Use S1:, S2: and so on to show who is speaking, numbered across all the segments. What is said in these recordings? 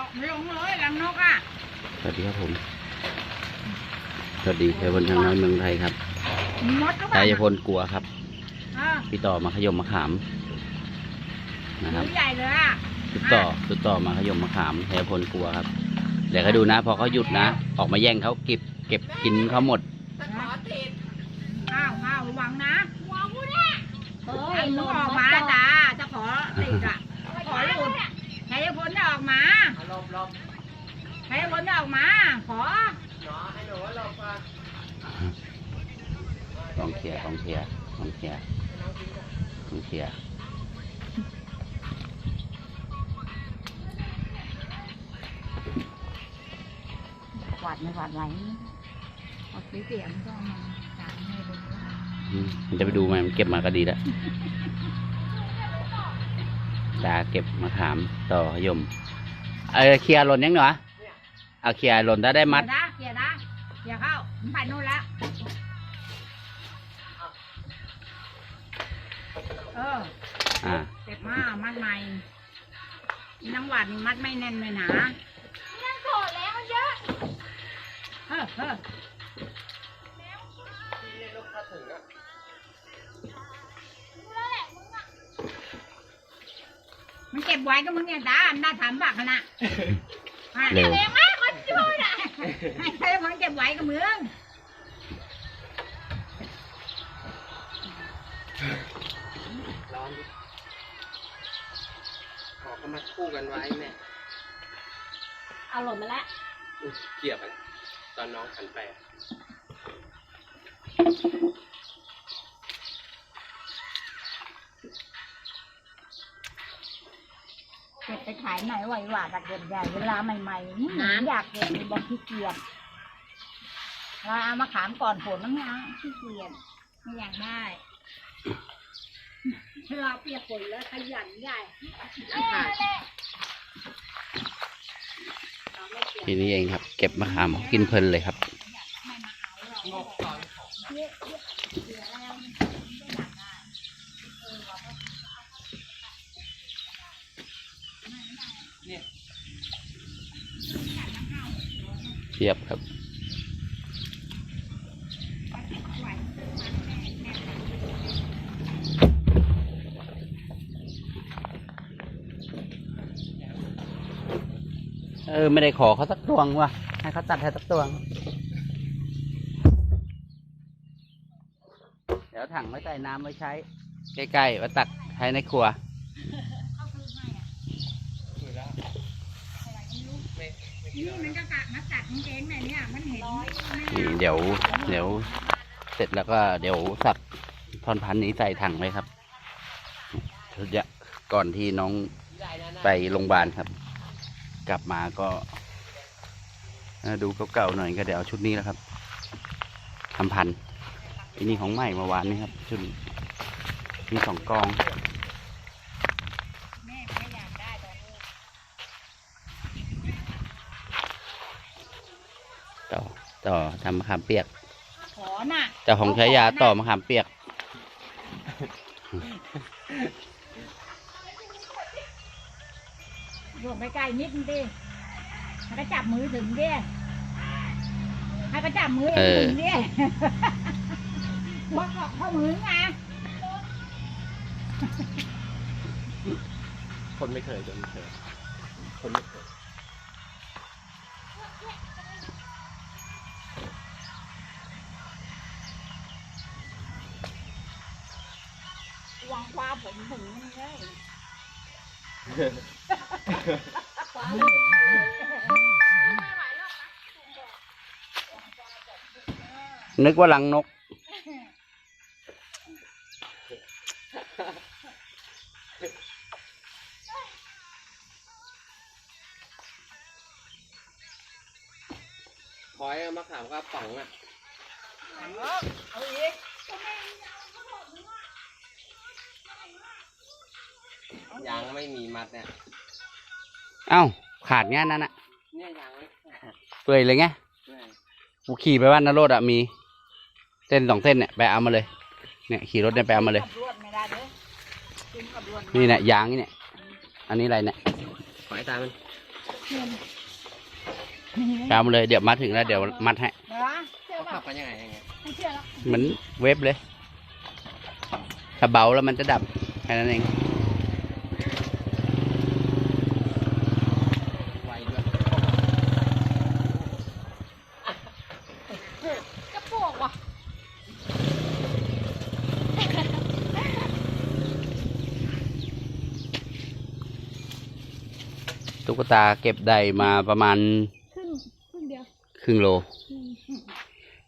S1: าะไม่ลงเลยลังนกอะ
S2: สวัสดีครับผม สวัสดีเทวันทางน้อยเมืองไทยครับ
S1: มดก็
S2: ชายพลกลัวครับ
S1: อ่า
S2: พี่ต่อมาขยมมะขามนะครับ
S1: ตัวใหญ่เลยอะ
S2: พี่ต่อพี่ต่อมาขยมมะขามชายพลกลัวครับ เดี๋ยวเขาดูนะ พอเขาหยุดนะ ออกมาแย่งเขาเก็บ เก็บกินเขาหมด
S1: อ้าวอ้าวระวังนะระวังกูเนี่ยเฮ้ยมึงออกมาจ้าจะขอติดอะขอหลุดชัยพลจะออกมาชัย พลจะออกมา ขอก
S2: องเชียร์กองเชียร์กองเชียร์กองเชียร์
S1: หวาดไม่หวาดไหลเอาสีเสียงก็มาจางให้ดู
S2: อืมมันจะไปดูไหมมันเก็บมาก็ดีแล้วดาเก็บมะขามต่อขยม เออเคลียร์หล่นยังหนอเอาเคลียร์หล่นถ้าได้มัด
S1: เกียร์นะเกียร์นะเกียร์เข้ามันไปนู่นแล้วเออ
S2: อ่า
S1: เจ็บมากมัดใหม่นังหวาดนี่มัดไม่แน่นเลยนะนั่นโกรธแล้วเยอะ เออเออ เก็บไว้ก็มึงเนี่ยตาอันน่าถามบักขนาด
S2: เร็ว
S1: เองมากคนช่วยอะให้ใครมันเก็บไว้กับมึง
S3: ร้อนดิขอก็มาคู่กันไว้แม่
S1: เอาหล่นมาแล้ว
S3: อุ๊ยเกี่ยวกันตอนน้องหันไปอะา
S1: ยไหนไหวหวาดแต่เก็บใหญ่เวลาใหม่ๆนี่หนาอยากเก็บมีบอกขี้เกียจเราเอามาขามก่อนฝนน้ำงาขี้เกียจไม่อยากได้เวลาเปียกฝนแล้วขยันใหญ่
S2: ทีนี้เองครับ เก็บมะขามกินเพลินเลยครับ เทียบครับเออ ไม่ได้ขอเขาสักตวงว่ะ ให้เขาตัดให้สักตวง เดี๋ยวถังไว้ใส่น้ำไว้ใช้ ใกล้ๆไว้ตักใช้ในครัว
S3: คือแล้วไม่ไม่
S1: นี่มันก็กะมาตัดกางเกงไหนเนี่ยมันเห็นไม่
S2: อืม
S1: เอา
S2: เดี๋ยว เดี๋ยว เสร็จแล้วก็เดี๋ยวสักท่อนพันธุ์นี้ใส่ถังไว้ครับจะก่อนที่น้อง
S3: ได้นะนะ
S2: ไปโรงพยาบาลครับ กลับมาก็เอ่อดูเก่าๆหน่อยก็เดี๋ยวเอาชุดนี้แล้วครับทำพันธุ์อันนี้ของใหม่เมื่อวานนี้ครับ ชุดนี้มีสองกอง
S1: แม่ไม่อยากได้ตอนนี้
S2: ต่อต่อทำมะขามเปียก
S1: ขอน่ะ
S2: เจ้าของใช้ยาต่อมะขามเปียก
S1: รวมไปใกล้นิดนึงดิให้ก็จับมือถึงดิให้ก็จับมือเองถึงดิว่าเกาะข้อมือไง
S3: คนไม่เคยคนไม่เคยคนไม่เคย
S1: วางความผมถึงนี่เลย
S2: นึกว่าลังนก
S3: ขอให้เอามะขามกระป๋องอะ
S1: เอาอีก
S3: ยังไม่มีมัดเนี่ย
S2: เอ้า ขาดงานนั้นอะ
S3: เนี่ยยังไม่ขาด
S2: เปื่อยเลยไง
S3: แม่
S2: กูขี่ไปบ้านนรดอะมี เส้นสองเส้นเนี่ยไปเอามาเลย เนี่ยขี่รถเนี่ยไปเอามาเลย
S1: กับรวดไม่ได้เด้อกินกับรวด
S2: นี่เนี่ยยางนี่เนี่ย อันนี้อะไรเนี่ย
S3: ขอให้ตามมัน
S2: เอามาเลยเดี๋ยวมาถึงแล้วเดี๋ยวมัดให้
S1: เหรอ
S3: เชื่อขับกันยังไงยังไง
S1: ไม่เชื่อแล้ว
S2: เหมือนเว็บเลย ถ้าเบาแล้วมันจะดับแค่นั้นเอง
S3: ไวด้วย
S1: กระโปงว่ะ
S2: ตุ๊กตาเก็บได้มาประมาณ
S4: ครึ่งครึ่งเดียว
S2: ครึ่งโล
S4: อืม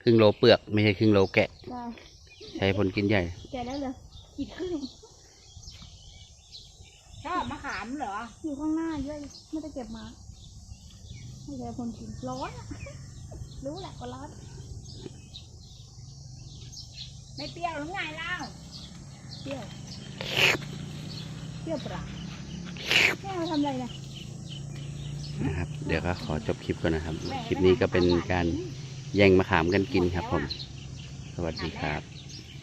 S2: ครึ่งโลเปลือกไม่ใช่ครึ่งโลแกะ
S4: ได้
S2: ใช้ผลกินใหญ่
S4: แกะแล้วเหรออีกครึ่ง
S1: ชอบมะขามเหรอ
S4: อยู่ข้างหน้าด้วยไม่ได้เก็บมาให้แกคนกินร้อนอะ รู้แหละว่าร้อน
S1: ไม่เปรี้ยวหรือไงเล่า
S4: เปรี้ยวเปรี้ยวปลาแม่มาทำอะไรนะ
S2: นะครับ เดี๋ยวก็ขอจบคลิปก่อนนะครับ คลิปนี้ก็เป็นการแย่งมะขามกันกินครับผม สวัสดีครับ